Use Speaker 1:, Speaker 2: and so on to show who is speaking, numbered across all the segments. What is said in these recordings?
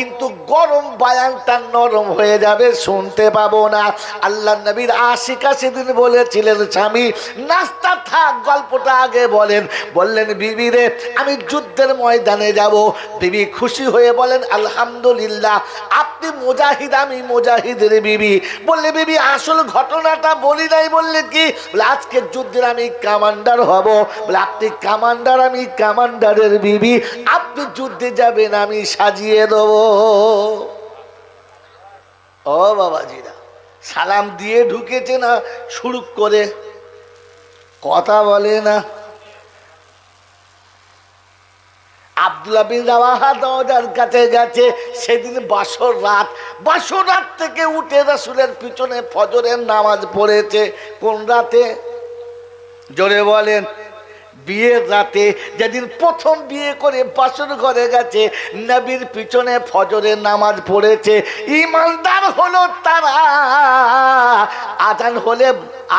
Speaker 1: কিন্তু গরম বায়ানটা নরম হয়ে যাবে, শুনতে পাবো না। আল্লাহ নবীর আশিকা সেদিন বলেছিলেন, স্বামী, নাস্তা থাক, গল্পটা আগে বলেন। বললেন, বিবি রে, আমি যুদ্ধের ময়দানে যাব। বিবি খুশি হয়ে বলেন, আলহামদুলিল্লাহ, আপনি মুজাহিদ, আমি মুজাহিদের বিবি। বললে, বিবি, আসল ঘটনাটা বলি নাই। বললে, কি? বলে আজকের যুদ্ধের আমি কামান্ডার হব। আপনি কামান্ডার, আমি কামান্ডারের বিবি। আপনি যুদ্ধে যাবেন, আমি সাজিয়ে দেব। ও বাবাজিরা, সালাম দিয়ে ঢুকেছে না শুরু করে? কথা বলে না। আব্দুল্লাহ বিন রাওয়াহা দরজার কাছে গেছে। সেদিন বাসর রাত। বাসর রাত থেকে উঠে রাসুলের পিছনে ফজরের নামাজ পড়েছে। কোন রাতে? জোরে বলেন। বিয়ের রাতে যেদিন প্রথম বিয়ে করে বাসর ঘরে গেছে, নবীর পিছনে ফজরের নামাজ পড়েছে। ইমানদার হলো তারা। আজান হলে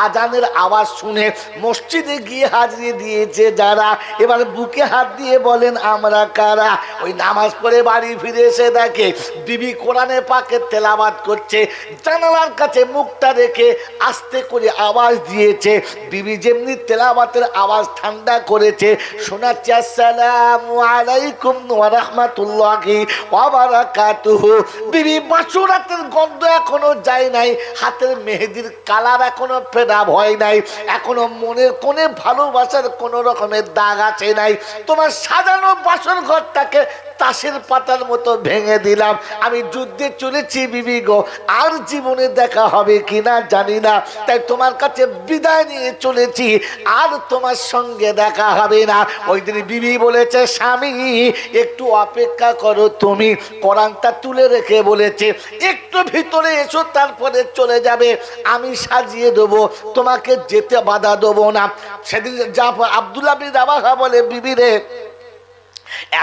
Speaker 1: আজানের আওয়াজ শুনে মসজিদে গিয়ে হাজিরে দিয়েছে যারা। এবার বুকে হাত দিয়ে বলেন, আমরা কারা? ওই নামাজ পড়ে বাড়ি ফিরে এসে দেখে বিবি কোরআনে পাকে তেলাবাদ করছে। জানালার কাছে মুখটা রেখে আস্তে করে আওয়াজ দিয়েছে। বিবি যেমনি তেলাবাতের আওয়াজ ঠান্ডা করেছে। শোনাচ্ছি, আসসালামু আলাইকুম ওয়া রাহমাতুল্লাহি ওয়া বারাকাতুহু। বিবি বাসুরাতের গন্ধ এখনও যায় নাই, হাতের মেহেদির কালার এখনও ফেরা হয় নাই, এখনও মনের কোণে ভালোবাসার কোনো রকমের দাগ আছে নাই। তোমার সাজানো বাসন ঘরটাকে তাসের পাতার মতো ভেঙে দিলাম। আমি যুদ্ধে চলেছি বিবি গো, আর জীবনে দেখা হবে কিনা জানি না। তাই তোমার কাছে বিদায় নিয়ে চলেছি, আর তোমার সঙ্গে দেখা হবে না। ওই দিন বিবি বলেছে, স্বামী, একটু অপেক্ষা করো তুমি। কোরআনটা তুলে রেখে বলেছে, একটু ভিতরে এসো, তারপরে চলে যাবে। আমি সাজিয়ে দেবো, তোমাকে যেতে বাধা দেবো না। সেদিন যা আবদুল্লাহ বিন বলে, বিবি রে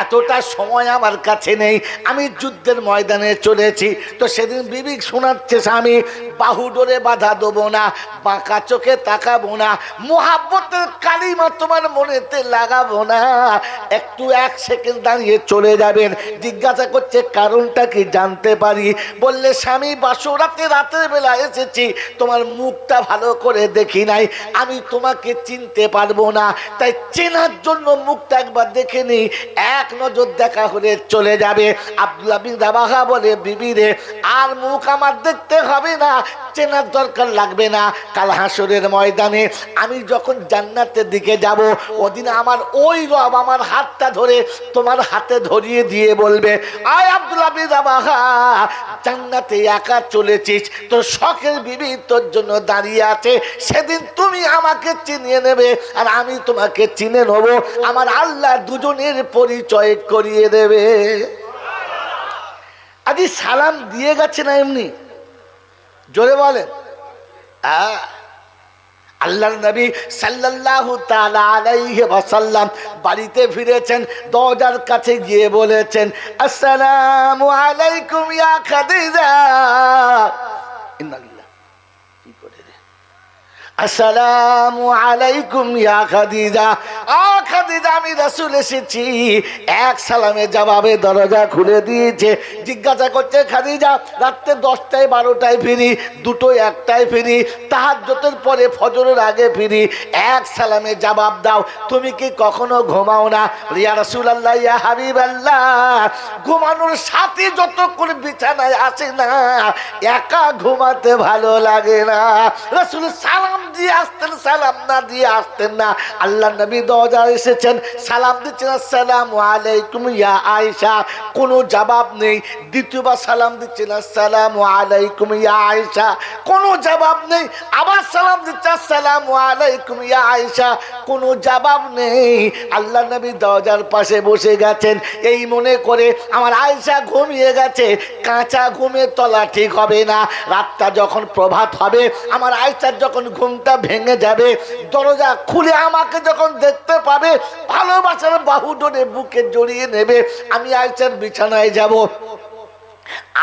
Speaker 1: এতটা সময় আমার কাছে নেই। আমি যুদ্ধের ময়দানে চলেছি। তো সেদিন বিবি শোনাচ্ছে, স্বামী বাহু ডোরে বাধা দেবো না, বাঁকা চোখে তাকাবো না, মোহাব্বতের কালিমা তোমার মনেতে লাগাবো না। একটু এক সেকেন্ড দাঁড়িয়ে চলে যাবেন। জিজ্ঞাসা করছে, কারণটা কি জানতে পারি? বললে, স্বামী, বাসরাতে রাতের বেলা এসেছি। তোমার মুখটা ভালো করে দেখি নাই। আমি তোমাকে চিনতে পারব না। তাই চেনার জন্য মুখটা একবার দেখে নিই। এক নজর দেখা হলে চলে যাবে। আব্দুল্লাহ বিন রাবাহা বলে বিবি রে আর মুখ আমার দেখতে হবে না। চেনার দরকার লাগবে না। কাল হাসরের ময়দানে আমি যখন জান্নাতের দিকে যাব, ওদিন আমার ওই রব আমার হাতটা ধরে তোমার হাতে ধরিয়ে দিয়ে বলবে, আয় বিন রাবাহা জান্নাতে একা চলেছিস। তোর শখের বিবি তোর জন্য দাঁড়িয়ে আছে। সেদিন তুমি আমাকে চিনিয়ে নেবে আর আমি তোমাকে চিনে নেব। আমার আল্লাহ দুজনের পরিচয় করিয়ে দেবে। আদি সালাম দিয়ে গেছে না এমনি? জোরে বলেন। হ্যাঁ। আল্লাহর নবী সাল্লাল্লাহু তাআলা আলাইহি ওয়াসাল্লাম বাড়িতে ফিরেছেন, দরজার কাছে গিয়ে বলেছেন, আসসালাম আলাইকুম ইয়া খাদিজা। ইন্নালিল্লাহ কি করে আসসালামু আলাইকুম ইয়া খাদিজা। আ খাদিজা, আমি রাসূল এসেছি। এক সালামে জবাবে দরজা খুলে দিয়েছে। জিজ্ঞাসা করছে, খাদিজা, রাত্রে দশটায়, বারোটায় ফিরি, দুটোয়, একটায় ফিরি তাহাজ্জতের পরে ফজরের আগে ফিরি। এক সালামে জবাব দাও, তুমি কি কখনো ঘুমাও না? রিয়া রাসূলুল্লাহ, ইয়া হাবিবাল্লাহ, ঘুমানোর সাথে যতক্ষণ বিছানায় আসে না, একা ঘুমাতে ভালো লাগে না। রাসূল সালাম দিয়ে আসতেন, সালাম না দিয়ে আসতেন না। আল্লাহ নবী দরজা এসেছেন, সালাম দিচ্ছেন, আসসালামু আলাইকুম ইয়া আয়েশা। কোনো জবাব নেই। দ্বিতীয়বার সালাম দিচ্ছেন, আসসালামু আলাইকুম ইয়া আয়েশা। কোনো জবাব নেই। আবার সালাম দিচ্ছে আসসালামু আলাইকুম ইয়া আয়েশা। কোনো জবাব নেই। আল্লাহ নবী দরজার পাশে বসে গেছেন। এই মনে করে আমার আয়েশা ঘুমিয়ে গেছে। কাঁচা ঘুমে তলা ঠিক হবে না। রাতটা যখন প্রভাত হবে, আমার আয়েশার যখন ঘুমটা ভেঙে যাবে। দরজা খুলে আমাকে যখন দেখতে পাবে, ভালোবাসার বাহু ডোনে বুকে জড়িয়ে নেবে, আমি আইসার বিছানায় যাব।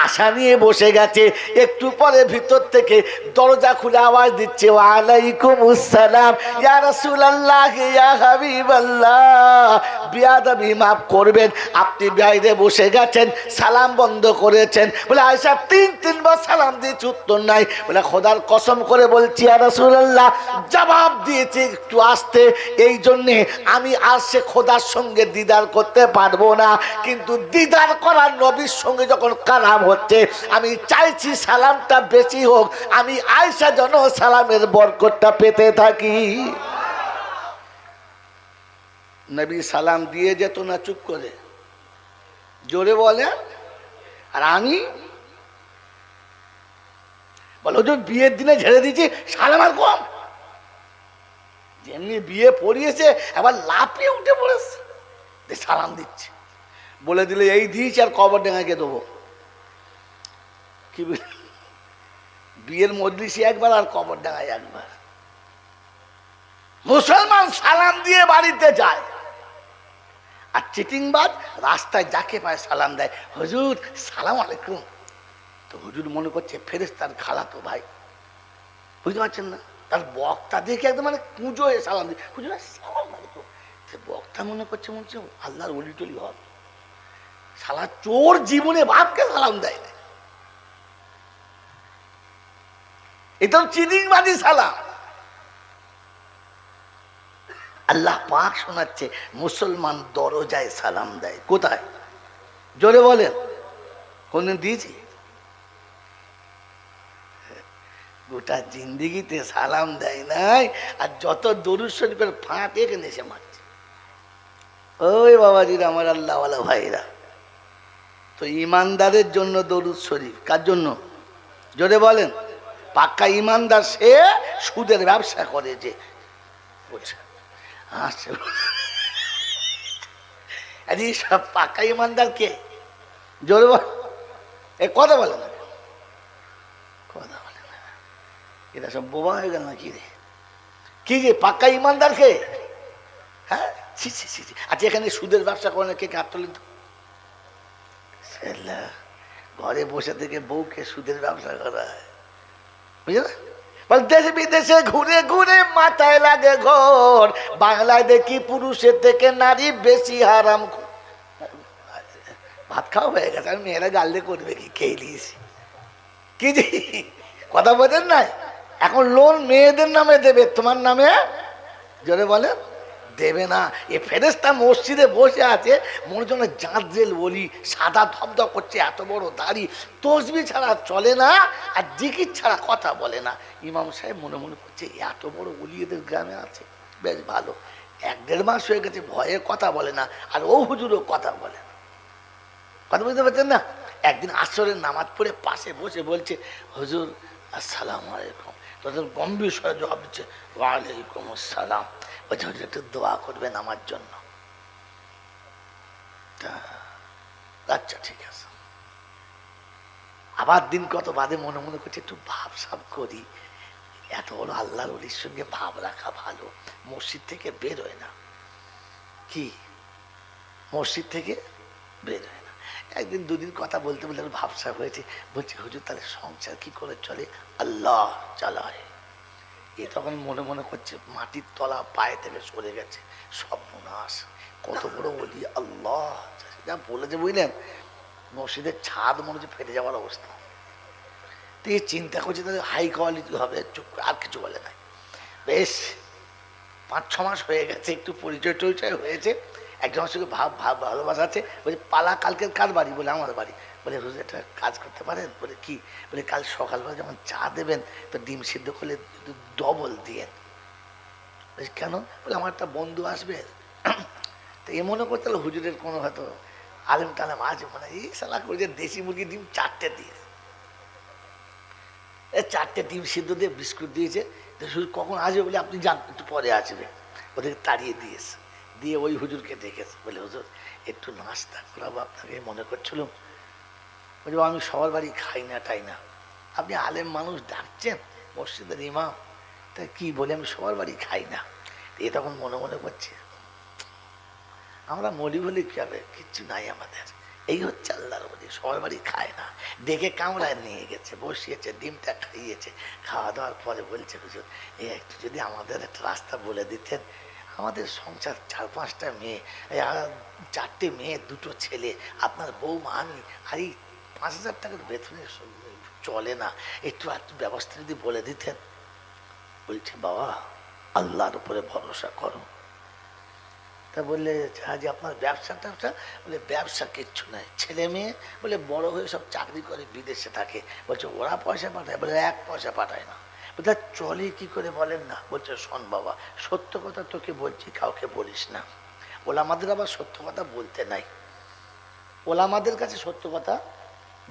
Speaker 1: আশা নিয়ে বসে গেছে। একটু পরে ভিতর থেকে দরজা খুলে আওয়াজ দিচ্ছে, ওয়ালাইকুম আসসালাম, ইয়া রাসূলুল্লাহ, ইয়া হাবিবাল্লাহ। বিয়াদবি মাফ করবেন, আপনি বাইরে বসে গেছেন, সালাম বন্ধ করেছেন। বলে আয়সা তিন, তিনবার সালাম দিয়েছি, উত্তর নাই। বলে, খোদার কসম করে বলছি, ইয়া রাসূলুল্লাহ, জবাব দিয়েছি একটু আসতে। এই জন্যে আমি আর সে খোদার সঙ্গে দিদার করতে পারব না। কিন্তু দিদার করার নবীর সঙ্গে যখন কালাম হচ্ছে, আমি চাইছি সালামটা বেশি হোক, আমি আয়সা যেন সালামের বরকতটা পেতে থাকি। নবী সালাম দিয়ে যেত না, চুপ করে। জোরে বলে আর আমি? বলো যে বিয়ের দিনে ঝেড়ে দিয়েছি, সালাম আর কম। যেমনি বিয়ে পড়িয়েছে, আবার লাফিয়ে উঠে পড়েছে। সালাম দিচ্ছে। বলে দিলে এই দিয়েছি আর কবর ডেঙাকে দেবো। কি বিয়ের মজলিসে একবার আর কবর ডাঙায় একবার। মুসলমান সালাম দিয়ে বাড়িতে যায়। আর চিটিংবাজ রাস্তায় যাকে পায় সালাম দেয়। হজুর, সালাম আলাইকুম। তো হুজুর মনে করছে ফেরেস তার খালা তো ভাই। বুঝতে পারছেন না? তার বক্তা দেখে একদম মানে পুজো হয়ে সালাম দিয়ে হুজুর, সালাম আলাইকুম। সে বক্তা মনে করছে, মনে হচ্ছে আল্লাহর অলি টলি হবে। সালা চোর জীবনে বাপকে সালাম দেয় না এটা চিনিংবাদী সালাম। আল্লাহ পাক শোনাচ্ছে, মুসলমান দরজায় সালাম দেয়। কোথায়? জোরে বলেন। কোনদিন দিয়েছি? গোটা জিন্দিগিতে সালাম দেয় নাই, আর যত দরুদ শরীফের ফাঁক এখানে এসে মারছে। ওই বাবাজিরা, আমার আল্লাহওয়ালা ভাইরা। তো ইমানদারের জন্য দরুদ শরীফ, কার জন্য? জোরে বলেন। পাক্কা ইমানদার সে সুদের ব্যবসা করে যে। বলছে আচ্ছা। আরে সব পাক্কা ইমানদার কে? জোরে এ, কথা বলে না। কথা বলে না। এটা সব বোবা হয়ে গেল না কি রে? কি রে, পাক্কা ইমানদার কে? হ্যাঁ? ছি ছি ছি। আচ্ছা এখানে সুদের ব্যবসা করে না কে কে হাত তোলেন ঘরে বসে থেকে বউকে সুদের ব্যবসা করা হয় বুঝলে? দেশ বিদেশে ঘুরে ঘুরে মাথায় লাগে ঘর। বাংলায় দেখি পুরুষের থেকে নারী বেশি হারাম ভাত খাওয়া হয়ে গেছে, আমি মেয়েরা গালে করবে কি খেয়ে দিয়েছি কি কথা বলেন নাই? এখন লোন মেয়েদের নামে দেবে, তোমার নামে? জোরে বলে দেবে না। এ ফেরেস্তা মসজিদে বসে আছে, মনে জন্য জাঁদরেল বলি, সাদা ধবধব করছে, এত বড় দাড়ি। তসবি ছাড়া চলে না, আর জিকির ছাড়া কথা বলে না। ইমাম সাহেব মনে মনে করছে, এত বড় অলি এদের গ্রামে আছে। বেশ ভালো। এক দেড় মাস হয়ে গেছে, ভয়ে কথা বলে না, আর ও হুজুরও কথা বলে না। কথা বুঝতে পারছেন না? একদিন আসরের নামাজ পড়ে পাশে বসে বলছে, হুজুর, আসসালাম আলাইকুম। তখন গম্ভীর স্বরে জবাব দিচ্ছে, ওয়ালাইকুম আসসালাম। বলছে, হুজুর, একটু দোয়া করবেন আমার জন্য। আচ্ছা ঠিক আছে। আবার দিন কত বাদে মনে মনে করছে, একটু ভাব সাব করি। এত বড় আল্লাহর অলির সঙ্গে ভাব রাখা ভালো। মসজিদ থেকে বের হয় না। কি? মসজিদ থেকে বের হয় না। একদিন দুদিন কথা বলতে বলতে ভাবসা হয়েছে, বলছি, হুজুর, তাহলে সংসার কি করে চলে? আল্লাহ, চালায়। এ তখন মনে মনে করছে, মাটির তলা পায়ে থেকে সরে গেছে মনাস কত বড় বলি, আল্লাহ, যা বলেছে বুঝলেন? মসজিদের ছাদ মনে হচ্ছে ফেটে যাওয়ার অবস্থা। তো চিন্তা করছে, তাহলে হাই কোয়ালিটি হবে, চুপ আর কিছু বলে নাই। বেশ পাঁচ ছ মাস হয়ে গেছে, একটু পরিচয় টরিচয় হয়েছে একজনের সঙ্গে ভাব ভাব ভালোবাসা আছে বলছে পালা কালকের কার বাড়ি? বলে, আমার বাড়ি। বলে, হুজুর, একটা কাজ করতে পারেন? বলে, কি? বলে, কাল সকালবেলা যখন চা দেবেন, তো ডিম সিদ্ধ করলে ডবল বলছি কেন? বলে, আমার একটা বন্ধু আসবে। তো এ মনে করতে হুজুরের কোনো হয়তো আলেম টালেম আছে মানে এই সালা করে যে দেশি মুরগি ডিম চারটে দিয়েছে? চারটে ডিম সিদ্ধ দিয়ে বিস্কুট দিয়েছে হুজুর, কখন আসবে? বলে, আপনি যান, একটু পরে আসবে। ওদেরকে তাড়িয়ে দিয়েছে। দিয়ে ওই হুজুরকে ডেকেছে বলে, হুজুর, একটু নাস্তা করাবো আপনাকে? মনে করছিলাম বলছি আমি সবার বাড়ি খাই না, টাই না। আপনি আলেম মানুষ ডাকছেন, মসজিদের ইমাম, তা কি বলে, আমি সবার বাড়ি খাই না। এ তখন মনে মনে করছে, আমরা মলি বলি কী হবে? কিচ্ছু নাই আমাদের। এই হচ্ছে আল্লাহর বাড়ি সবার বাড়ি খায় না। ডেকে কামড়ায় নিয়ে গেছে, বসিয়েছে, ডিমটা খাইয়েছে, খাওয়া দাওয়ার পরে বলছে, হুজুর এই একটু যদি আমাদের একটা রাস্তা বলে দিতেন আমাদের সংসার, চার পাঁচটা মেয়ে চারটে মেয়ে, দুটো ছেলে, আপনার বৌমা, আমি, আর এই পাঁচ হাজার টাকার বেতনে চলে না। একটু একটু ব্যবস্থা যদি বলে দিতেন। বলছে, বাবা, আল্লাহর উপরে ভরসা করো। তা বললে, আজ আপনার ব্যবসা ট্যাবসা? বলে, ব্যবসা কিচ্ছু নাই। ছেলে মেয়ে? বলে, বড় হয়ে সব চাকরি করে, বিদেশে থাকে। বলছে, ওরা পয়সা পাঠায়? বলে, এক পয়সা পাঠায় না। "আর চলে কি করে বলেন না? বলছে, শোন বাবা, সত্য কথা তোকে বলছি, কাউকে বলিস না। ওলা আমাদের আবার সত্য কথা বলতে নাই। ওলা আমাদের কাছে সত্য কথা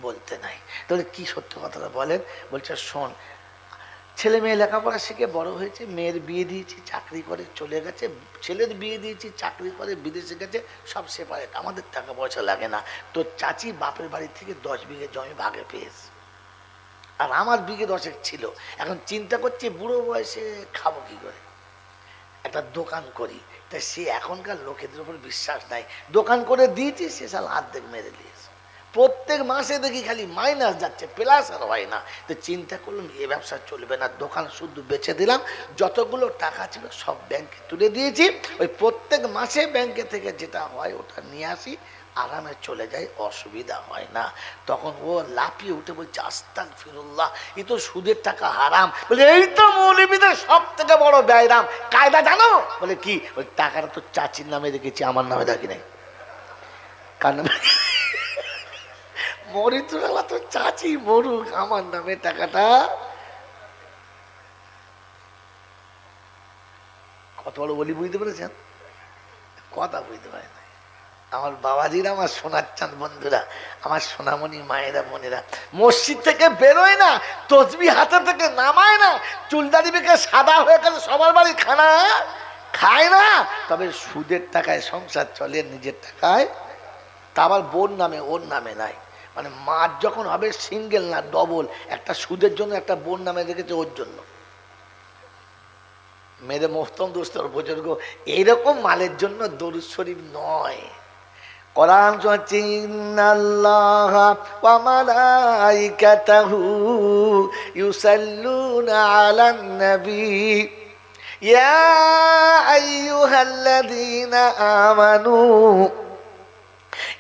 Speaker 1: বলতে নাই। তাহলে কি সত্য কথাটা বলেন? বলছে, শোন, ছেলে মেয়ে লেখাপড়া শিখে বড় হয়েছে, মেয়ের বিয়ে দিয়েছি, চাকরি করে চলে গেছে, ছেলের বিয়ে দিয়েছি, চাকরি করে বিদেশে গেছে, সব সেপারেট আমাদের টাকা পয়সা লাগে না। তো চাচি বাপের বাড়ি থেকে দশ বিঘে জমি ভাগে পেয়েছে। আর আমার বিঘে দশেক ছিল। এখন চিন্তা করছি বুড়ো বয়সে খাব কি করে? একটা দোকান করি, তা সে এখনকার লোকেদের উপর বিশ্বাস নাই। দোকান করে দিয়েছি, সে সাল অর্ধেক মেরে দিয়েছে। প্রত্যেক মাসে দেখি খালি মাইনাস যাচ্ছে প্লাস আর হয় না। তো চিন্তা করলাম, এ ব্যবসা চলবে না, দোকান শুধু বেচে দিলাম। যতগুলো টাকা ছিল সব ব্যাংকে তুলে দিয়েছি। ওই প্রত্যেক মাসে ব্যাংকে থেকে যেটা হয় ওটা নিয়ে আসি। আরামে চলে যায়, অসুবিধা হয় না। তখন ও লাফিয়ে উঠে বলছে আস্তাক ফিরুল্লাহ এ তো সুদের টাকা হারাম। বলে, এই তো মৌলবীদের সব থেকে বড় ব্যয়রাম কায়দা জানো? বলে, কি? ওই টাকাটা তো চাচির নামে রেখেছি, আমার নামে রাখি নাই। কার মরিতুরালা তো চাচি মরুক, আমার নামে টাকাটা। কত বড় বলি বুঝতে পেরেছেন? কথা বুঝতে পারে না আমার বাবাজিরা, আমার সোনার চাঁদ বন্ধুরা, আমার সোনামণি মায়েরা, বোনেরা, মসজিদ থেকে বেরোয় না তসবি হাতে থেকে নামায় না চুলদারি বেঁকে সাদা হয়ে গেলে সবার বাড়ি খানা, খায় না, তবে সুদের টাকায় সংসার চলে, নিজের টাকায়। তা আবার বোন নামে, ওর নামে নাই। মানে মার যখন হবে সিঙ্গেল না, ডবল, একটা সুদের জন্য একটা বোন নামে রেখেছে ওর জন্য। মেরে মোহতম দোস্তর বুজুর্গ, এইরকম মালের জন্য দরুদ শরীফ নয়। কোরআন চলছে ইন্নাল্লাহ ওয়া মালাইকাতাহু ইউসাল্লুনা আলান নবী। ইয়া আইয়ুহাল্লাযীনা আমানু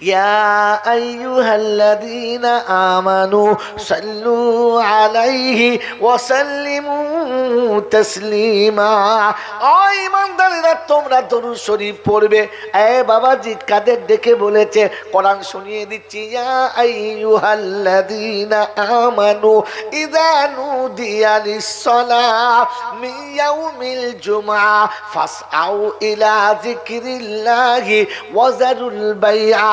Speaker 1: يا أيها الذين آمنوا صلوا عليه وسلموا تسليما ও ইমানদারেরা তোমরা দরুদ শরীফ পড়বে এ বাবাজি কাদের ডেকে বলেছে কোরআন শুনিয়ে দিচ্ছি ইয়া আইয়ুহাল্লাযীনা আমানু ইযা নুদিয়া লিস-সালাহ মিন ইয়াউমিল জুমআ ফাসআউ ইলা যিকরিল্লাহি ওয়া যারুল বাইআ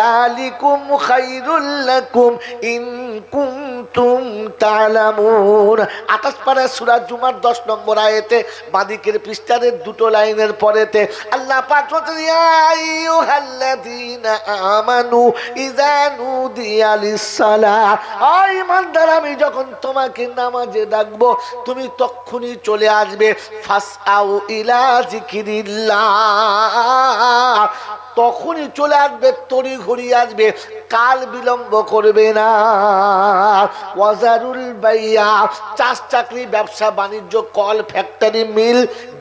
Speaker 1: দালিকুম খাইরুল লাকুম ইন কুনতুম তা'লামুন। 28 পারা সূরা জুমার 10 নম্বর আয়াতে বাদিকের পৃষ্ঠারের দুটো লাইনের পরেতে আল্লাহ পাক বলছেন, ইয়া আমানু ইযা নুদিয়া লিস-সালাহ। আয় ইমানদার, আমি যখন তোমাকে নামাজে ডাকবো, তুমি তক্ষুনি চলে আসবে, ফাসআউ ইলা যিকরিল্লাহ। তখনই চলে আসবে তড়ি ঘড়ি আসবে, কাল বিলম্ব করবে না। ওয়াজারুল বাইয়া, চাষ চাকরি, ব্যবসা, বাণিজ্য, কল ফ্যাক্টরি মিল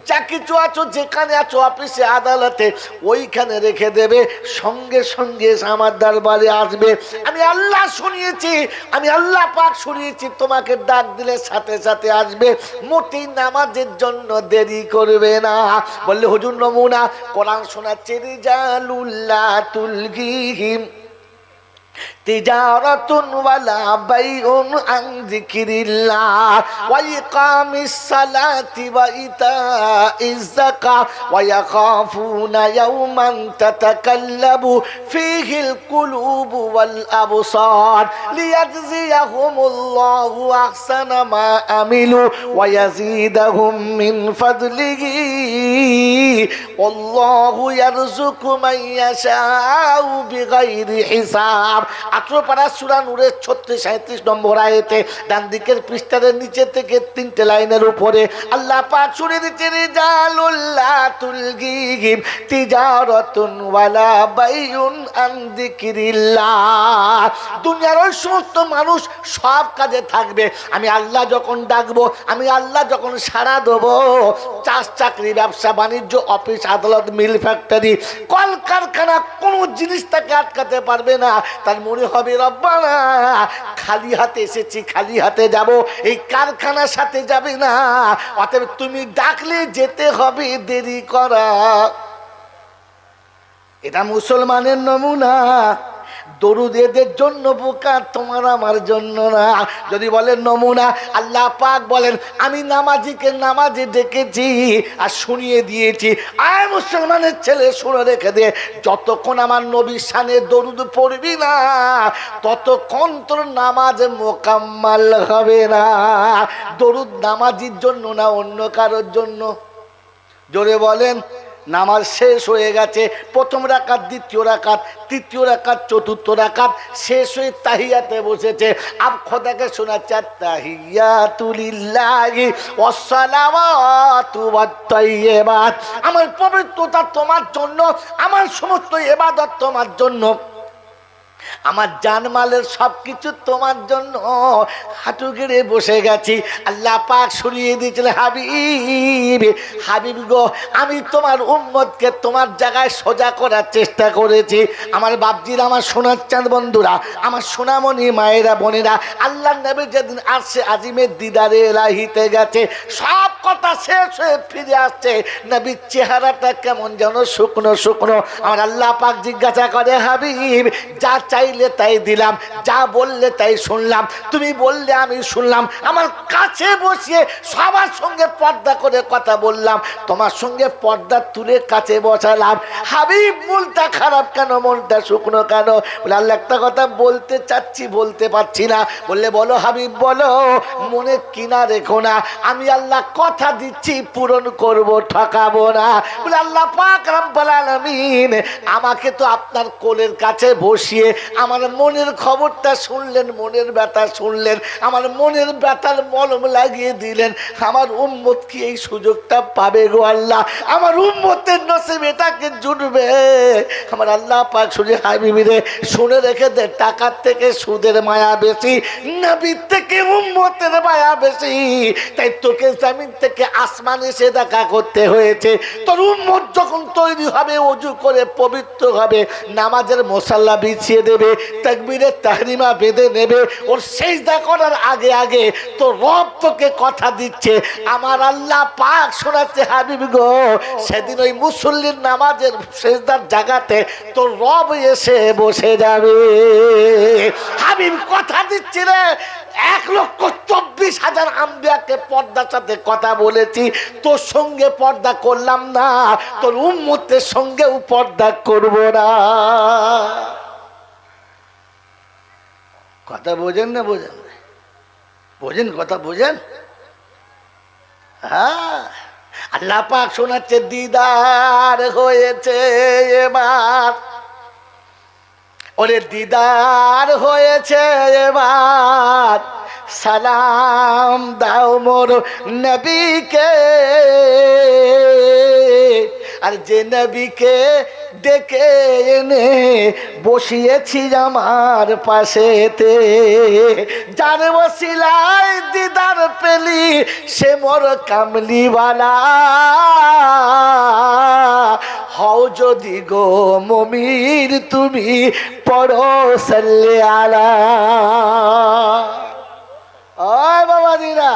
Speaker 1: যা কিছু আছো, যেখানে আছো, অফিসে, আদালতে, ওইখানে রেখে দেবে, সঙ্গে সঙ্গে আমার দরবারে আসবে। আমি আল্লাহ শুনিয়েছি, আমি আল্লাহ পাক শুনিয়েছি, তোমাকে ডাক দিলে সাথে সাথে আসবে। মোটি নামাজের জন্য দেরি করবে না। বললে, হুজুর নমুনা, কোরআন শোনাচ্ছে, রিজালুল্লাহ তুলগিহিম। تجارة ولا بيع عن ذكر الله وإقام الصلاة وإيتاء الزكاة ويخافون يوما تتكلم فيه القلوب والأبصار ليجزيهم الله أحسن ما عملوا ويزيدهم من فضله. والله يرزق من يشاء بغير حساب. আঠেরো পাড়া সুরা নূরের ছত্রিশ সাঁত্রিশ নম্বর আয়েতে ডান দিকের পৃষ্ঠারের নিচে থেকে তিনটে লাইনের উপরে আল্লাহ পাক শুনে দিচ্ছে রিজালুল্লাহ তুলগিহিম তিজারাতুন ওয়ালা বাইউন আন দুনিয়ার ওই সমস্ত মানুষ সব কাজে থাকবে। আমি আল্লাহ যখন ডাকবো, আমি আল্লাহ যখন সাড়া দেবো, চাষ চাকরি, ব্যবসা, বাণিজ্য, অফিস, আদালত, মিল, ফ্যাক্টরি, কলকারখানা কোনো জিনিস তাকে আটকাতে পারবে না। তার মনে হবে রব্বানা। খালি হাতে এসেছি, খালি হাতে যাব। এই কারখানার সাথে যাবে না। অতএব তুমি ডাকলে যেতে হবে, দেরি করা। এটা মুসলমানের নমুনা। দরুদ এদের জন্য বোকা, তোমার আমার জন্য না। যদি বলেন নমুনা, আল্লাহ পাক বলেন, আমি নামাজিকে নামাজে ডেকেছি আর শুনিয়ে দিয়েছি। আয় মুসলমানের ছেলে, শুনে রেখে দে, যতক্ষণ আমার নবীর সানে দরুদ পড়বি না, ততক্ষণ তোর নামাজ মোকাম্মাল হবে না। দরুদ নামাজির জন্য না, অন্য কারোর জন্য? জোরে বলেন নামাজ শেষ হয়ে গেছে। প্রথম রাকাত, দ্বিতীয় রাকাত, তৃতীয় রাকাত, চতুর্থ রাকাত শেষ হয়ে তাহিয়াতে বসেছে। আব খোদাকে শোনাচ্ছে তাহিয়াতুলিল্লাহি ওয়াসসালাওয়াতু ওয়াত আমার পবিত্রতা তোমার জন্য, আমার সমস্ত ইবাদত তোমার জন্য। আমার জানমালের সব কিছু তোমার জন্য। হাঁটু গেড়ে বসে গেছি। আল্লাহ পাক শুনিয়ে দিয়েছিল হাবিব হাবিব গো, আমি তোমার উম্মতকে তোমার জায়গায় সোজা করার চেষ্টা করেছি। আমার বাপজির, আমার সোনার চাঁদ বন্ধুরা, আমার সোনামণি মায়েরা, বোনেরা আল্লাহ নবী যেদিন আসছে আজিমের দিদারে এলাহিতে গেছে, সব কথা শেষ হয়ে ফিরে আসছে। নবীর চেহারাটা কেমন যেন শুকনো শুকনো। আমার আল্লাহ পাক জিজ্ঞাসা করে, হাবিব, যা চাইলে তাই দিলাম, যা বললে তাই শুনলাম, তুমি বললে আমি শুনলাম, আমার কাছে বসিয়ে সবার সঙ্গে পর্দা করে কথা বললাম, তোমার সঙ্গে পর্দা তুলে কাছে বসালাম। হাবিব মনটা খারাপ কেন, মনটা শুকনো কেন? বলে, আল্লাহ একটা কথা বলতে চাচ্ছি, বলতে পারছি না। বললে, বলো হাবিব, বলো, মনে কিনা রেখো না, আমি আল্লাহ কথা দিচ্ছি, পূরণ করব, ঠকাবো না। বলে, আল্লাহ পাক রব্বাল আমাকে তো আপনার কোলের কাছে বসিয়ে আমার মনের খবরটা শুনলেন, মনের ব্যথা শুনলেন, আমার মনের ব্যথার মলম লাগিয়ে দিলেন। আমার উম্মত কি এই সুযোগটা পাবে গো আল্লাহ? আমার উম্মতের নসিব এটাকে জুটবে। আমার আল্লাহ পাক শুনে হাবিবিরে শুনে রেখে দে, টাকার থেকে সুদের মায়া বেশি, নবীর থেকে উম্মতের মায়া বেশি। তাই তোকে জামিন থেকে আসমান এসে দেখা করতে হয়েছে। তোর উম্মত যখন তৈরি হবে, অজু করে পবিত্র হবে, নামাজের মশাল্লা বিছিয়ে দেবে, তাকবীরে তাহরিমা বেঁধে নেবে। ওর সেজদা করার আগে আগে তো রব তোকে কথা দিচ্ছে। আমার আল্লাহ পাক শোনাচ্ছে, হাবিব গো, সেদিন ওই মুসল্লির নামাজের সেজদার জায়গাতে তোর রব এসে বসে যাবে। হাবিব কথা দিচ্ছে রে। এক লক্ষ চব্বিশ হাজার আম্বিয়াকে পর্দার সাথে কথা বলেছি। তোর সঙ্গে পর্দা করলাম না, তোর উম্মতের সঙ্গেও পর্দা করব না। কথা বোঝেন না বোঝেন? বোঝেন কথা বোঝেন? হ্যাঁ। আল্লাহ পাক শোনাচ্ছে, দিদার হয়েছে এবার। ওরে, দিদার হয়েছে এবার। সালাম দাও মোর নবীকে। আর যে নবীকে ডেকে এনে বসিয়েছি আমার পাশেতে, যার বসিলাই দিদার পেলি সে মোর কামলিওয়ালা। হও যদি গো মমির তুমি পড়ো সাল্লে আলা। বাবা দিরা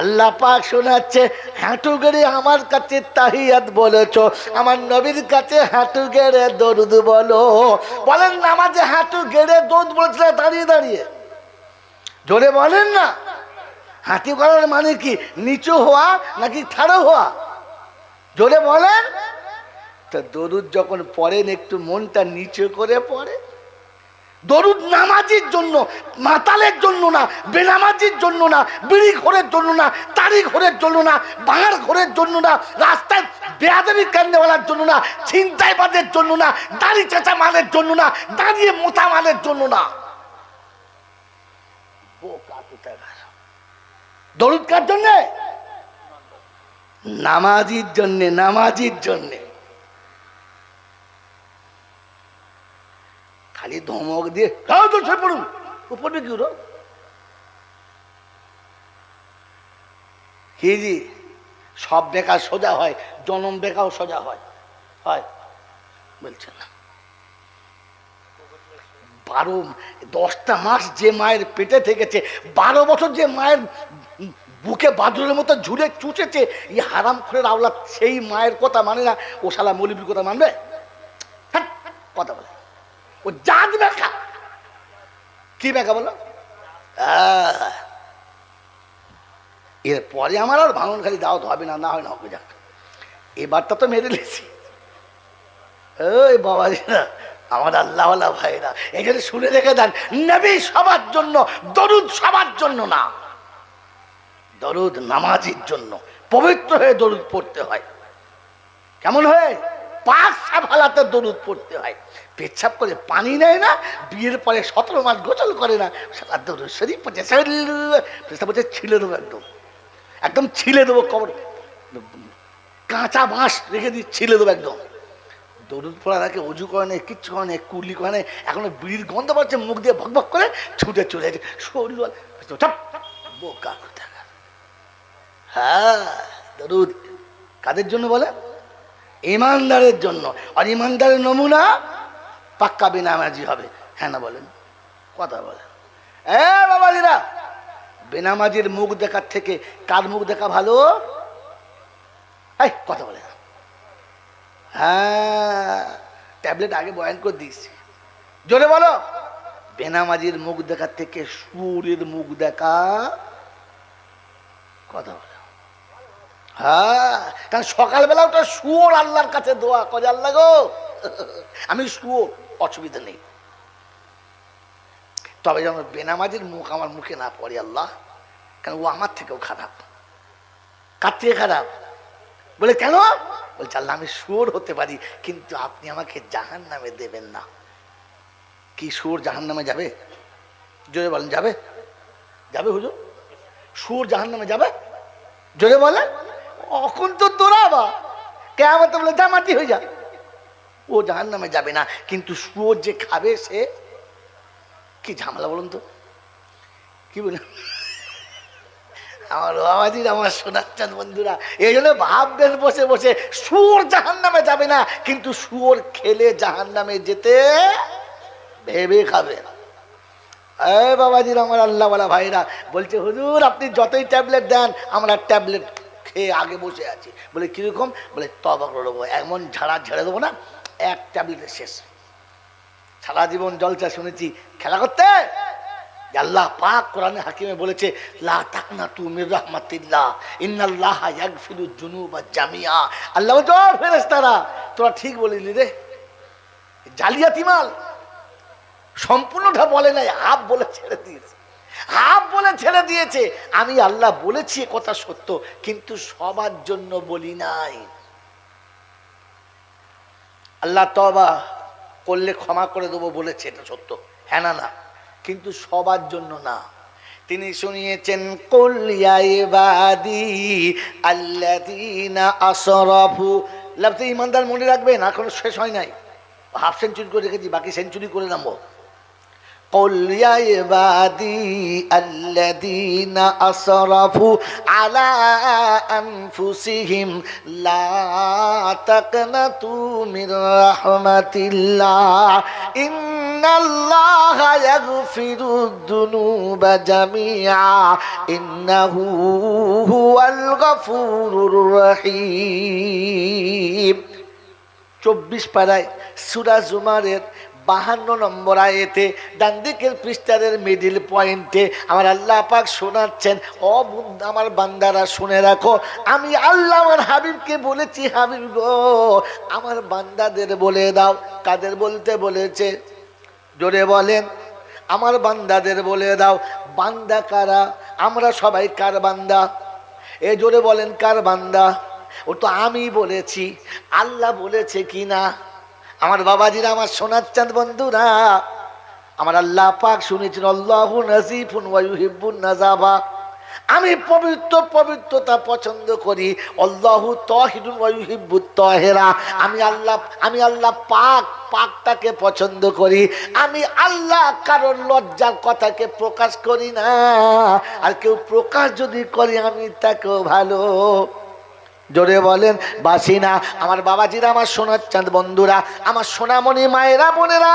Speaker 1: আল্লাহ পাক শোনাচ্ছে, হাঁটু গেড়ে আমার কাছে তাহিয়াত বলেছ, আমার নবীর কাছে হাঁটু গেড়ে দরুদ বলো। বলেন না, আমার যে হাঁটু গেড়ে দৌদ বলেছিল, দাঁড়িয়ে দাঁড়িয়ে। জোরে বলেন না। হাঁটি করার মানে কি, নিচু হওয়া নাকি ঠাড়ো হওয়া? জোরে বলেন। তা দরুদ যখন পড়েন, একটু মনটা নিচু করে পড়ে। দরুদ নামাজির জন্য, মাতালের জন্য না, বেনামাজির জন্য না, বিড়ি ঘোরের জন্য না, তারি ঘোরের জন্য না বাঙার ঘোরের জন্য না, রাস্তায় বেয়াদবি কান্দেওয়ালার জন্য না ছিনতাইবাদের জন্য না, দাড়ি চেঁচা মালের জন্য না, দাঁড়িয়ে মোতা মালের জন্য না। দরুদ কার জন্যে? নামাজির জন্যে নামাজির জন্যে খালি ধমক দিয়ে "যাও তো শুয়ে পড়ুন। উপরে কি হিজি সব বেকার সোজা হয়, জনম বেকাও সোজা হয়। হয়। বলছেন বারো, দশটা মাস যে মায়ের পেটে থেকেছে, বারো বছর যে মায়ের বুকে বাদুরের মতো ঝুলে চুচেছে, এই হারাম করে আওলা সেই মায়ের কথা মানে না, ও শালা মলিবির কথা মানবে? কথা বলে। ও জাত বেকা কি বেকা বলো এরপরে আমার আর ভাঙন খালি দাওয়াত হবে না না হয় না হবে, যাক। এবারটা তো মেরে লেছি ওই বাবা আমার আল্লাহওয়ালা ভাইরা এখানে শুনে রেখে দেন, নবী সবার জন্য, দরুদ সবার জন্য না। দরুদ নামাজির জন্য, পবিত্র হয়ে দরুদ পড়তে হয়। কেমন হয়ে? পাঁচ সাপ দরুদ পড়তে হয়। পেচ্ছাপ করে পানি নেয় না, বিয়ের পরে সতেরো মাস গোসল করে না দরুদ শরীর পড়ছে পেচ্ছাপ পড়ছে ছিলে দেবো একদম। একদম ছিলে দেবো কবর, কাঁচা বাঁশ রেখে দিয়ে ছিলে দেবো একদম। দরুদ পড়া রাখে অজু করে নেই কিচ্ছু করে নেই কুলি করে নেই এখনও বিড়ির গন্ধ পাচ্ছে, মুখ দিয়ে ভক করে ছুটে চলে যাচ্ছে শরীর বোকা হ্যাঁ দরুদ, কাদের জন্য বলে? ইমানদারের জন্য। আর ইমানদারের নমুনা পাক্কা বেনামাজি হবে। হ্যাঁ না বলেন? কথা বলেন। এ বাবাজিরা, বেনামাজির মুখ দেখার থেকে কার মুখ দেখা ভালো? কথা বলে হ্যাঁ ট্যাবলেট আগে বয়ান করে দিয়েছি। জোরে বলো। বেনামাজির মুখ দেখার থেকে সুরের মুখ দেখা কথা বলো হ্যাঁ কারণ সকালবেলা ওটা শুয়োর আল্লাহর কাছে দোয়া করে, আল্লাহ গো। আমি শুয়োর অসুবিধা নেই। তবে যেন বেনামাজির মুখ আমার মুখে না পড়ে, আল্লাহ। কারণ ও আমার থেকেও খারাপ। কার থেকে খারাপ? বলে, কেন? বলছে, আল্লাহ, আমি সুর হতে পারি, কিন্তু আপনি আমাকে জাহান নামে দেবেন না। কি সুর জাহান নামে যাবে? জোরে বলেন, যাবে? যাবে হুজুর? সুর জাহান নামে যাবে? জোরে বলেন। অখন তো দৌড়াবা কেমন বলে যা মাটি হয়ে যা। ও জাহান নামে যাবে না, কিন্তু সুর যে খাবে সে, কি ঝামেলা বলুন তো? কি বলেন? আমার বাবাজির আমার সোনাচাঁদ বন্ধুরা, এই জন্য ভাববেন বসে বসে সুর জাহান নামে যাবে না, কিন্তু সুর খেলে জাহান নামে যেতে ভেবে খাবে এ বাবাজির আমার আল্লাহওয়ালা ভাইরা বলছে, হুজুর, আপনি যতই ট্যাবলেট দেন, আমরা ট্যাবলেট খেয়ে আগে বসে আছি। বলে, কীরকম? বলে, তবা করে দেবো। এমন ঝাড়া ঝেড়ে দেবো না, এক ট্যাবলেটে শেষ। সারা জীবন জলসা শুনেছি, খেলা করতে? আল্লাহ পাক কোরআনে হাকিমে বলেছে তোরা ঠিক বলিলি রে। জালিয়াতি সম্পূর্ণটা বলে নাই হাফ বলে ছেড়ে দিয়েছে। হাফ বলে ছেড়ে দিয়েছে। আমি আল্লাহ বলেছি কথা সত্য, কিন্তু সবার জন্য বলি নাই। আল্লাহ তবা করলে ক্ষমা করে দেবো বলেছে, এটা সত্য। হ্যাঁ না না। কিন্তু সবার জন্য না। তিনি শুনিয়েছেন কল্যাবাদি আল্লাদিনা মনে রাখবেন, এখনও শেষ হয় নাই। হাফ সেঞ্চুরি করে রেখেছি, বাকি সেঞ্চুরি করে নামবো। قل يا عبادي الذين أسرفوا على أنفسهم لا تقنطوا من رحمة الله إن الله يغفر الذنوب جميعا إنه هو الغفور الرحيم চব্বিশ পাড়ায় সুরা জুমারের বাহান্ন নম্বর আয়েতে, ডান দিকের পৃষ্ঠারের মিডিল পয়েন্টে আমার আল্লাহ পাক শোনাচ্ছেন অ আমার বান্দারা, শুনে রাখো, আমি আল্লাহ আমার হাবিবকে বলেছি, হাবিব গো, আমার বান্দাদের বলে দাও। কাদের বলতে বলেছে? জোরে বলেন, আমার বান্দাদের বলে দাও, বান্দা কারা? আমরা সবাই কার বান্দা? এ জোরে বলেন, কার বান্দা? ও তো আমি বলেছি, আল্লাহ বলেছে কি না আমার বাবাজিরা, আমার সোনার চাঁদ বন্ধুরা, আমার আল্লাহ পাক শুনেছেন, আল্লাহু নাজিফুন ওয়া ইউহিব্বুন নাজাবা। আমি পবিত্র পবিত্রতা পছন্দ করি। আল্লাহু তাহিরুন ওয়া ইউহিব্বুত তাহেরা। আমি আল্লাহ আমি আল্লাহ পাক, পাকটাকে পছন্দ করি। আমি আল্লাহ কারোর লজ্জার কথাকে প্রকাশ করি না। আর কেউ প্রকাশ যদি করি, আমি তাকেও ভালো জোরে বলেন বাসি না আমার বাবাজিরা, আমার সোনার চাঁদ বন্ধুরা, আমার সোনামণি মায়েরা, বোনেরা,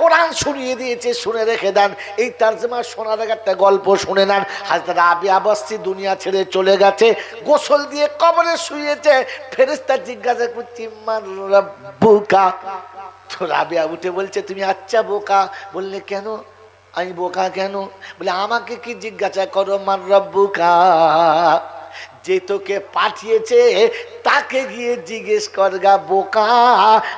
Speaker 1: কোরআন শুনিয়ে দিয়েছে, শুনে রেখে দেন। এই তার্জমা আগে একটা গল্প শুনে নেন। হাজরা আবি আবাসি দুনিয়া ছেড়ে চলে গেছে, গোসল দিয়ে কবরে শুয়েছে। ফেরেস্তা জিজ্ঞাসা করছি রাব্বুকা? তো রাবিয়া উঠে বলছে, তুমি আচ্ছা বোকা? বললে, কেন? আমি বোকা কেন? বলে, আমাকে কি জিজ্ঞাসা করো মান রব্বুকা? যে তোকে পাঠিয়েছে, তাকে গিয়ে জিজ্ঞেস করগা বোকা,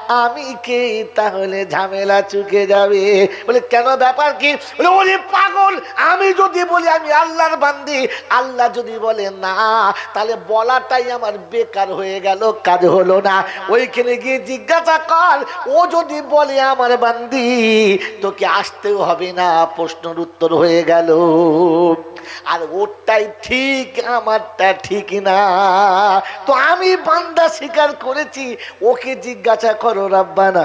Speaker 1: আমি কে? তাহলে ঝামেলা চুকে যাবে। বলে, কেন ব্যাপার কি? বলে, ওরে পাগল, আমি যদি বলি আমি আল্লাহর বান্দি, আল্লাহ যদি বলে না, তাহলে বলাটাই আমার বেকার হয়ে গেল, কাজ হলো না। ওইখানে গিয়ে জিজ্ঞাসা কর, ও যদি বলে আমার বান্দি, তোকে আসতেও হবে না, প্রশ্নের উত্তর হয়ে গেল। আর ওরটাই ঠিক, আমারটা ঠিক না। তো আমি বান্দা স্বীকার করেছি, ওকে জিজ্ঞাসা করো রাব্বানা,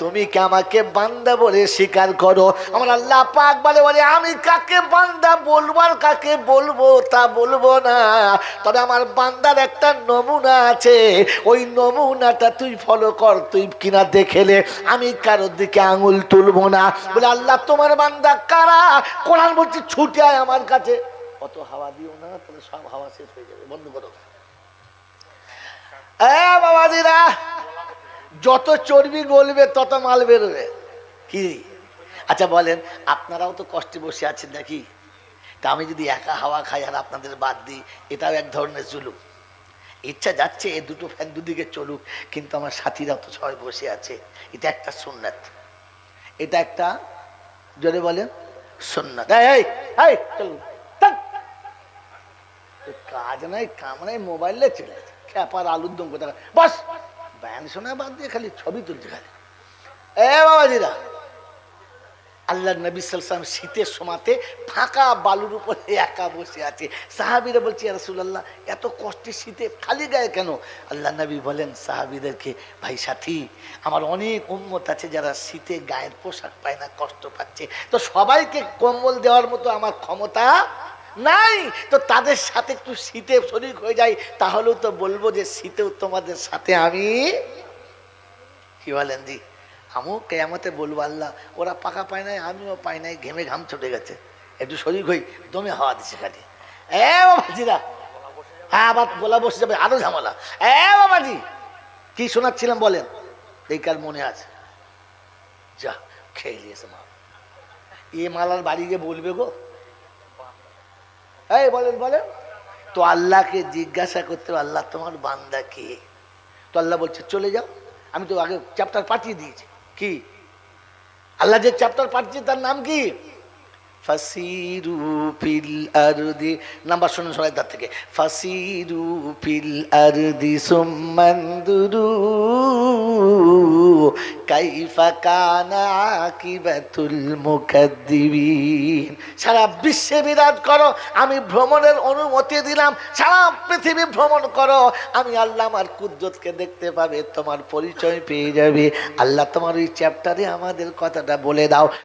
Speaker 1: তুমি কি আমাকে বান্দা বলে স্বীকার করো? আমার আল্লাহ পাক বলে বলে, আমি কাকে বান্দা বলব আর কাকে বলব তা বলব না। তবে আমার বান্দার একটা নমুনা আছে, ওই নমুনাটা তুই ফলো কর, তুই কিনা দেখেলে আমি কারোর দিকে আঙুল তুলবো না। বলে, আল্লাহ, তোমার বান্দা কারা? কোরআন বলছি, ছুটে আয় আমার কাছে। অত হাওয়া দিও না তাহলে সব হাওয়া শেষ হয়ে যাবে বন্ধ করো। বাবাজিরা যত চর্বি গলবে তত মাল বেরোবে। কি? আচ্ছা বলেন আপনারাও তো কষ্টে বসে আছেন নাকি? তা আমি যদি একা হাওয়া খাই আর আপনাদের বাদ দিই এটাও এক ধরনের জুলুম। ইচ্ছা যাচ্ছে এ দুটো ফ্যান দুদিকে চলুক কিন্তু আমার সাথীরাও তো সবাই বসে আছে। এটা একটা সুন্নাত। এটা একটা জোরে বলেন সুন্নাত। এই, চলুন। কাজ নাই, কাম নাই মোবাইলে চলে খ্যাপার আলুর দম কোথায়? বস, ব্যান শোনা বাদ দিয়ে খালি ছবি তুলছে খালি। এ বাবাজিরা আল্লাহ নবী সালাম শীতের সমাতে ফাঁকা বালুর উপরে একা বসে আছে। সাহাবিরা বলছে রসুল্লাহ এত কষ্টে শীতে খালি গায়ে কেন? আল্লাহ নবী বলেন, সাহাবিদেরকে, ভাই সাথী, আমার অনেক উন্মত আছে যারা শীতে গায়ের পোশাক পায় না, কষ্ট পাচ্ছে। তো সবাইকে কম্বল দেওয়ার মতো আমার ক্ষমতা নাই। তো তাদের সাথে একটু শীতে শরীর হয়ে যায়, তাহলেও তো বলব যে শীতেও তোমাদের সাথে আমি কি বলেন জি আমিও কেয়ামতে বলব আল্লাহ, ওরা পাকা পায় নাই, আমিও পাই নাই, ঘেমে ঘাম ছুটে গেছে। একটু শরীর হই, দমে হাওয়া দিচ্ছে খালি। এ বাবাজিরা হ্যাঁ আবার বলা বসে যাবে, আরও ঝামেলা। এ বাবাজি, কি শোনাচ্ছিলাম বলেন? এই কার মনে আছে? যা, খেয়ে নিয়েছে মা। এ মালার বাড়ি গিয়ে বলবে গো এই, বলেন বলেন। তো আল্লাহকে জিজ্ঞাসা করতে আল্লাহ তোমার বান্দা কে? তো আল্লাহ বলছে, চলে যাও। আমি তো আগে চ্যাপ্টার পাঠিয়ে দিয়েছি। কি? আল্লাহ যে চ্যাপ্টার পাঠিয়েছে, তার নাম কি? ফিল নাম্বার তার থেকে। সারা বিশ্বে বিরাজ করো, আমি ভ্রমণের অনুমতি দিলাম, সারা পৃথিবী ভ্রমণ করো, আমি আল্লাহ আমার কুদ্রতকে দেখতে পাবে, তোমার পরিচয় পেয়ে যাবে। আল্লাহ তোমার ওই চ্যাপ্টারে আমাদের কথাটা বলে দাও।